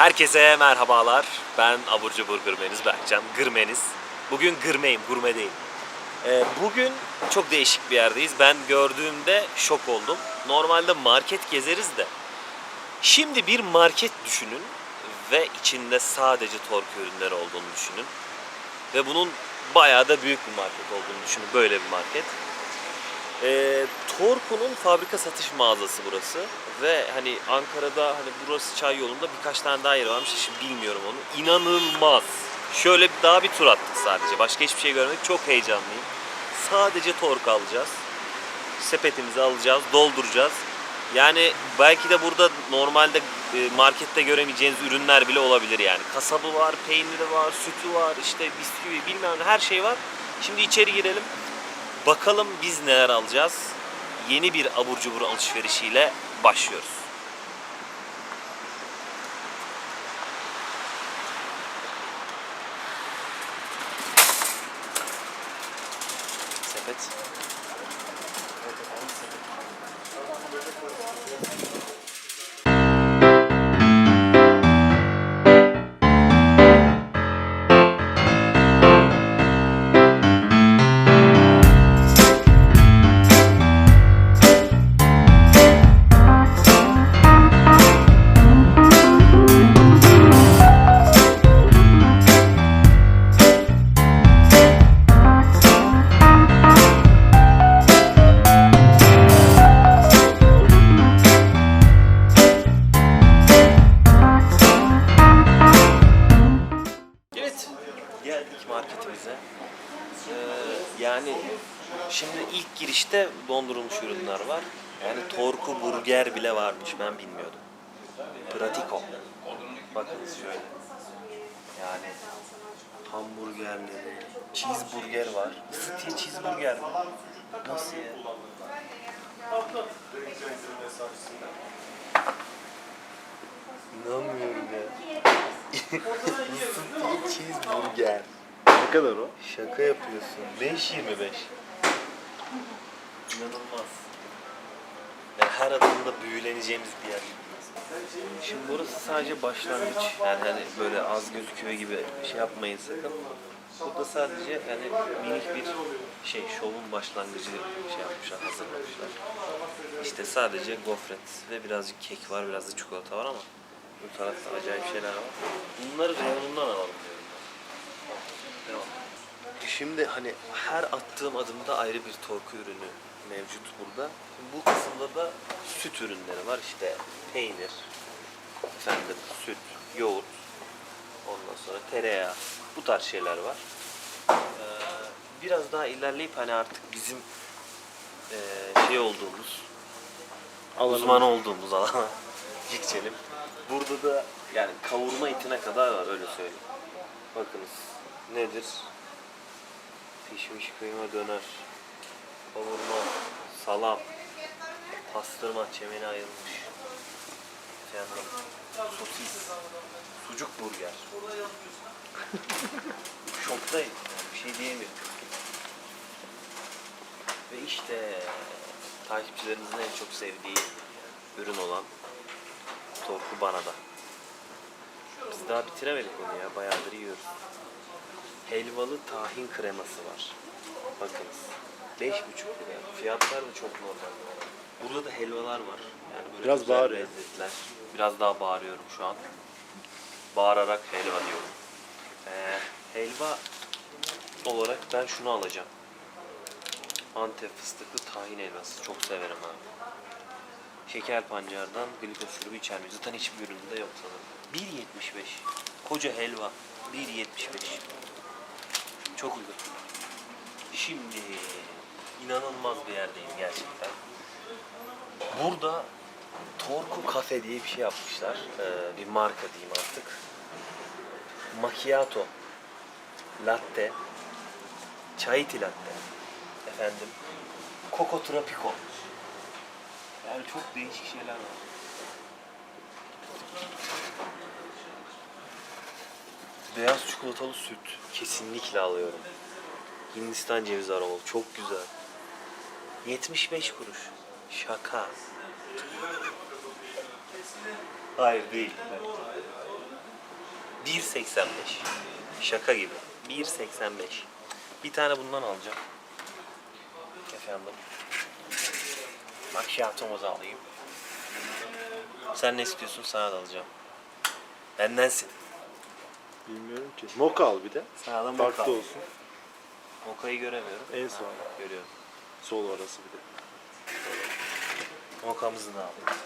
Herkese merhabalar. Ben Abur Cubur Gırmeniz Berkcan. Gırmeniz. Bugün gırmeyim, gurme değil. Ee, bugün çok değişik bir yerdeyiz. Ben gördüğümde şok oldum. Normalde market gezeriz de. Şimdi bir market düşünün ve içinde sadece tork ürünleri olduğunu düşünün. Ve bunun bayağı da büyük bir market olduğunu düşünün. Böyle bir market. E, Torku'nun fabrika satış mağazası burası ve hani Ankara'da hani burası çay yolunda birkaç tane daha yeri varmış şimdi bilmiyorum onu. İnanılmaz. Şöyle daha bir tur attık sadece. Başka hiçbir şey görmedik. Çok heyecanlıyım. Sadece Tork alacağız. Sepetimizi alacağız, dolduracağız. Yani belki de burada normalde e, markette göremeyeceğiniz ürünler bile olabilir yani. Kasabı var, peyniri var, sütü var, işte bisküvi bilmem ne her şey var. Şimdi içeri girelim. Bakalım biz neler alacağız. Yeni bir abur cubur alışverişiyle başlıyoruz. Girişte dondurulmuş ürünler var. Yani Torku burger bile varmış, ben bilmiyordum. Pratiko. Bakınız şöyle. Yani hamburgerleri, cheeseburger var. Isıtıya cheeseburger mi? Nasıl ya? İnanmıyorum ya. Isıtıya cheeseburger. Ne kadar o? Şaka yapıyorsun. 5.25. İnanılmaz. Yani her adımda büyüleneceğimiz bir yer. Şimdi burası sadece başlangıç. Yani hani böyle az gözüküyor gibi şey yapmayın sakın. Burada sadece yani minik bir şey, şovun başlangıcı şey yapmışlar, hazırlamışlar. İşte sadece gofret ve birazcık kek var, biraz da çikolata var ama bu tarafta acayip şeyler var. Bunları reyonundan alalım diyorum ben. Devam. Şimdi hani her attığım adımda ayrı bir torku ürünü mevcut burada. Bu kısımda da süt ürünleri var. İşte peynir, efendim süt, yoğurt, ondan sonra tereyağı. Bu tarz şeyler var. Ee, biraz daha ilerleyip hani artık bizim ee, şey olduğumuz, uzman olduğumuz alana geçelim. Burada da yani kavurma etine kadar var öyle söyleyeyim. Bakınız nedir? Pişmiş kıyma döner, kavurma, salam, pastırma, çemene ayrılmış. Efendim, sosis, sucuk burger. Şoktayım. Bir şey diyemiyorum. Ve işte takipçilerinizin en çok sevdiği ürün olan Torku Bana'da. Biz daha bitiremedik onu ya. Bayağıdır yiyoruz. Helvalı tahin kreması var. Bakınız. 5,5 lira. Fiyatlar da çok normal. Burada da helvalar var. Yani böyle Biraz güzel bağırıyor. lezzetler. Biraz daha bağırıyorum şu an. Bağırarak helva diyorum. Ee, helva olarak ben şunu alacağım. Antep fıstıklı tahin helvası. Çok severim abi. Şeker pancardan glikoz şurubu içermiyor. Zaten hiçbir üründe yok sanırım. 1.75. Koca helva. 1.75. Çok uygun. Şimdi inanılmaz bir yerdeyim gerçekten. Burada Torku Cafe diye bir şey yapmışlar. Ee, bir marka diyeyim artık. Macchiato, latte, tea latte, efendim, Coco Tropico. Yani çok değişik şeyler var. Beyaz çikolatalı süt kesinlikle alıyorum. Hindistan cevizi aromalı çok güzel. 75 kuruş. Şaka. Hayır değil. 1.85. Şaka gibi. 1.85. Bir tane bundan alacağım. Efendim. Macchiato'muzu alayım. Sen ne istiyorsun? Sana da alacağım. Bendensin. Bilmiyorum ki. Moka al bir de. Sana da mocha Farklı alayım. olsun. Moka'yı göremiyorum. En Ha, son. Görüyorum. Sol orası bir de. Moka'mızı da alayım.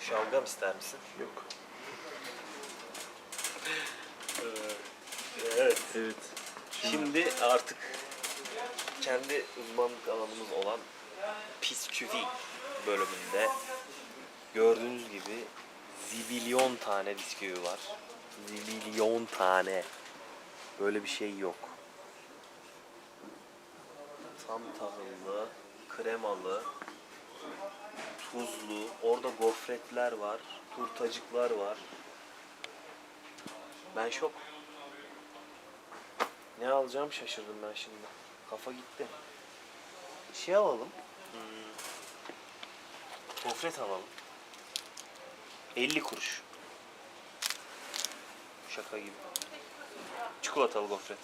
Şalgam ister misin? Yok. Evet. Evet. Şimdi artık kendi uzmanlık alanımız olan püsküvi bölümünde gördüğünüz gibi zibilyon tane bisküvi var. Zibilyon tane. Böyle bir şey yok. Tam tahıllı, kremalı, tuzlu, orada gofretler var, turtacıklar var. Ben şok. Ne alacağım şaşırdım ben şimdi. Kafa gitti. Şey alalım. Hmm. Gofret alalım. 50 kuruş. Şaka gibi. Çikolatalı gofret.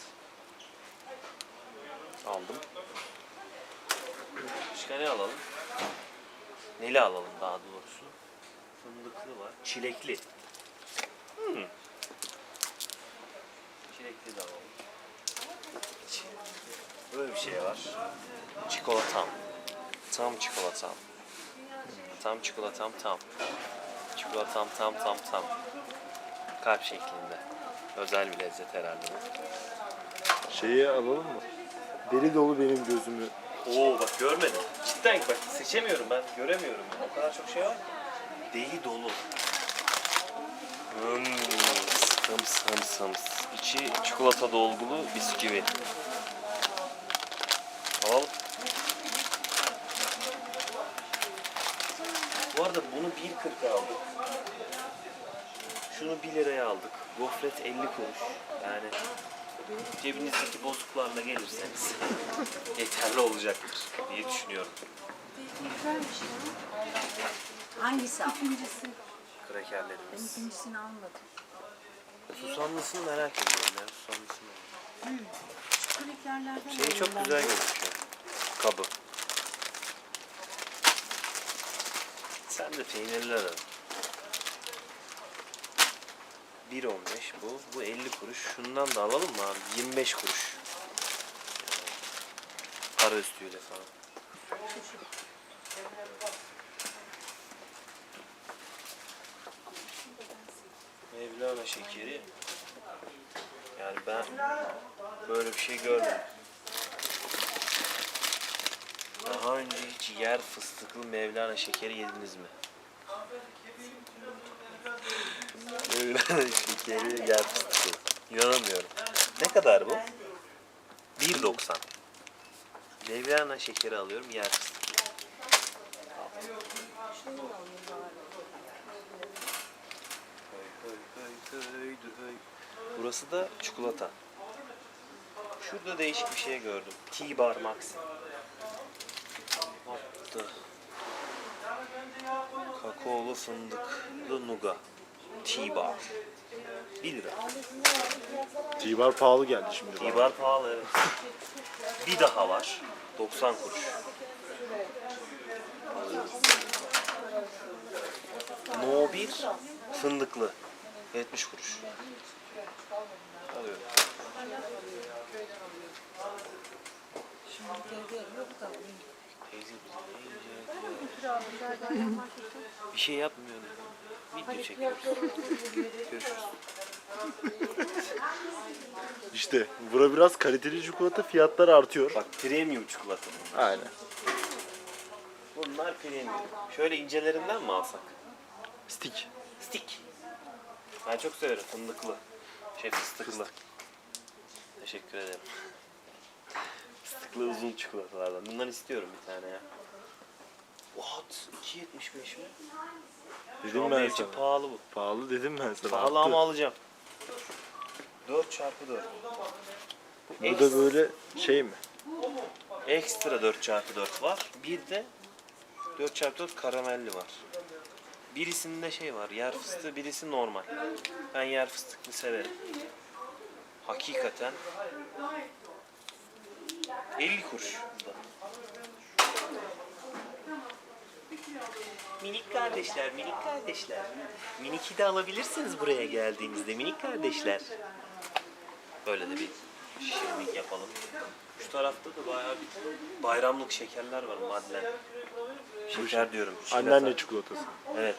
Aldım. Başka ne alalım? Neli alalım daha doğrusu. Fındıklı var. Çilekli. Hmm. Çilekli de alalım. Böyle bir şey var. Çikolatam. Tam çikolatam. Tam çikolatam tam. Çikolatam tam tam tam. Kalp şeklinde. Özel bir lezzet herhalde. Şeyi alalım mı? Deli dolu benim gözümü. Oo bak görmedim. Cidden bak seçemiyorum ben. Göremiyorum. ya. O kadar çok şey var. Deli dolu. Hmm, sım sım sım. İçi çikolata dolgulu bisküvi. Alalım. Bu arada bunu 1.40'a aldık. Şunu 1 liraya aldık. Gofret 50 kuruş. Yani cebinizdeki bozuklarla gelirseniz yeterli olacaktır diye düşünüyorum. Hangisi? İkincisi. Ben Krakerlerimiz. ikincisini almadım. Susamlısını merak ediyorum ya. Susamlısını. Kriklerlerden Şeyi çok alayım ben. güzel gözüküyor. Kabı. Sen de peynirli ararım. 1.15 bu. Bu 50 kuruş. Şundan da alalım mı abi? 25 kuruş. Para üstüyle falan. Mevlana şekeri. Yani ben böyle bir şey görmedim. Daha önce hiç yer fıstıklı Mevlana şekeri yediniz mi? Mevlana şekeri yer fıstıklı. İnanamıyorum. Ne kadar bu? 1.90. Mevlana şekeri alıyorum yer. Burası da çikolata. Şurada değişik bir şey gördüm. T-Bar Max. Attı. Kakaolu fındıklı nuga. T-Bar. 1 lira. T-bar pahalı geldi şimdi. T-Bar pahalı evet. Bir daha var. 90 kuruş. No 1 fındıklı. 70 kuruş. Alıyorum. Teyze biz ne yiyeceğiz ya? Bir şey yapmıyorum. Video çekiyoruz. Görüşürüz. İşte bura biraz kaliteli çikolata fiyatları artıyor. Bak premium çikolata bunlar. Aynen. Bunlar premium. Şöyle incelerinden mi alsak? Stick. Stick. Ben çok severim fındıklı. Şey fıstıklı. Teşekkür ederim. Fıstıklı uzun çikolatalardan. Bundan istiyorum bir tane ya. What? 2.75 mi? Şu Dedim an ben sana. pahalı bu. Pahalı dedim ben sana. Pahalı ama alacağım. 4 çarpı 4. Bu da böyle şey mi? Ekstra 4 çarpı 4 var. Bir de 4 çarpı 4 karamelli var. Birisinde şey var, yer fıstığı, birisi normal. Ben yer fıstıklı severim. Hakikaten 50 kuruş. bu da. Minik kardeşler, minik kardeşler. Miniki de alabilirsiniz buraya geldiğinizde minik kardeşler. Böyle de bir şirinlik yapalım. Şu tarafta da bayağı bir bayramlık şekerler var madlen. Şeker diyorum. çikolata. Anneanne çikolatası. Evet.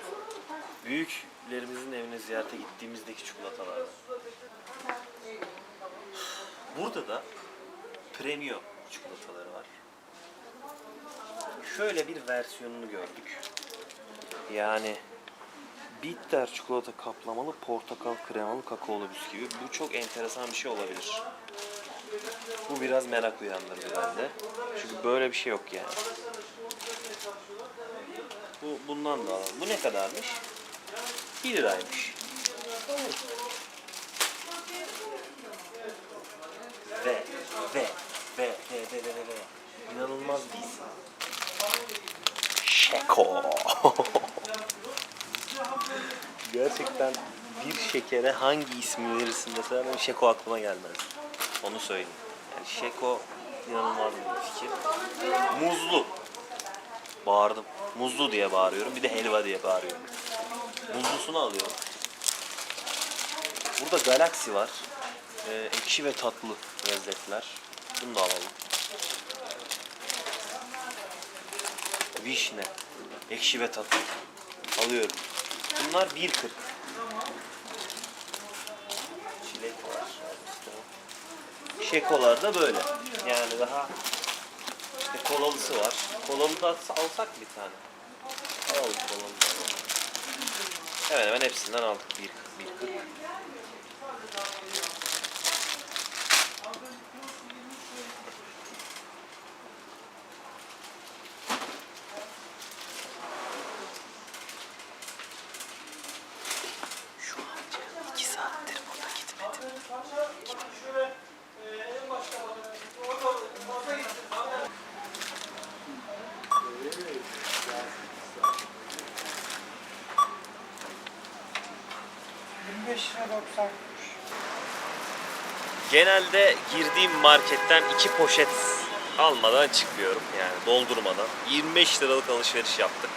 Büyüklerimizin evine ziyarete gittiğimizdeki çikolatalar. Burada da premium çikolataları var. Şöyle bir versiyonunu gördük. Yani bitter çikolata kaplamalı portakal kremalı kakaolu bisküvi. Bu çok enteresan bir şey olabilir. Bu biraz merak uyandırdı bende. Çünkü böyle bir şey yok yani. Bu bundan da alalım. Bu ne kadarmış? 1 liraymış. Ve ve ve ve ve ve ve inanılmaz bir isim. Şeko. Gerçekten bir şekere hangi ismi verirsin mesela benim Şeko aklıma gelmez. Onu söyleyeyim. Yani Şeko inanılmaz bir fikir. Muzlu. Bağırdım. Muzlu diye bağırıyorum. Bir de helva diye bağırıyorum. Muzlusunu alıyorum. Burada galaksi var. Ee, ekşi ve tatlı lezzetler. Bunu da alalım vişne, ekşi ve tatlı alıyorum. Bunlar 1.40. Çilek var. Şekolar da böyle. Yani daha işte kolalısı var. Kolalı da alsak bir tane. Alalım kolalı. Hemen hemen hepsinden aldık 1.40. Genelde girdiğim marketten iki poşet almadan çıkmıyorum yani doldurmadan. 25 liralık alışveriş yaptık.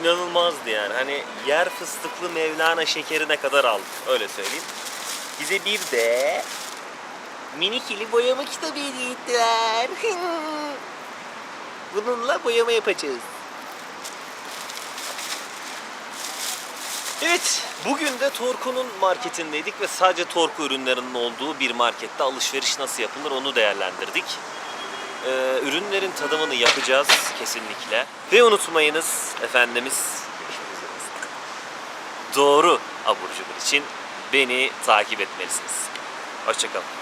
İnanılmazdı yani. Hani yer fıstıklı Mevlana şekerine kadar aldık. Öyle söyleyeyim. Bize bir de minik ili boyama kitabı hediye ettiler. Bununla boyama yapacağız. Evet, bugün de Torku'nun marketindeydik ve sadece Torku ürünlerinin olduğu bir markette alışveriş nasıl yapılır onu değerlendirdik. Ee, ürünlerin tadımını yapacağız kesinlikle. Ve unutmayınız efendimiz doğru abur cubur için beni takip etmelisiniz. Hoşçakalın.